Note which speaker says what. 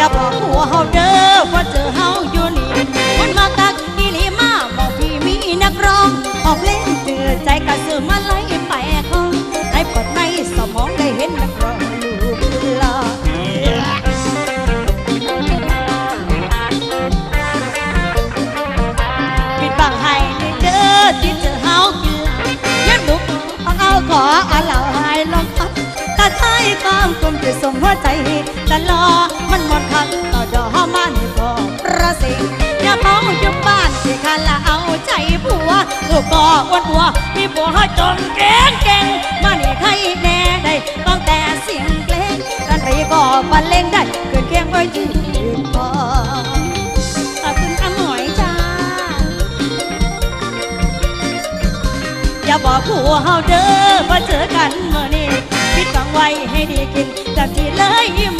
Speaker 1: อย่าบอกหัวเฮาเด้อเพราเจอเฮาอยู่นี่มันมากักอีลีมาบอกพี่มีนักร้องออกเล่นเจือใจกระสือมาไล่ไปของในปดในสมองได้เห็นนักร้องลูกหลอปิดบังให้เด้อที่เจอเฮากินยันบุกเอาเอาขอเอาเหล่าให้ลองพัดตาไทยความกลมจะส่งหัวใจตลอด สิอย่าเมาอยู่บ้านที่คันละเอาใจผัวลูกก็อ้วนหัว มีผัวให้จนเก่งเก่งมานี่ใครแน่ได้ต้องแต่เสียงเกลงกันไปก็บรรเลงได้เกินเคียงไว้ยืนพอขอบคุณอาหมวยจ้า อย่าบอกผัวเฮาเด้อว่าเจอกันเมื่อนี้คิดฟังไว้ให้ดีกินจากที่เลยหม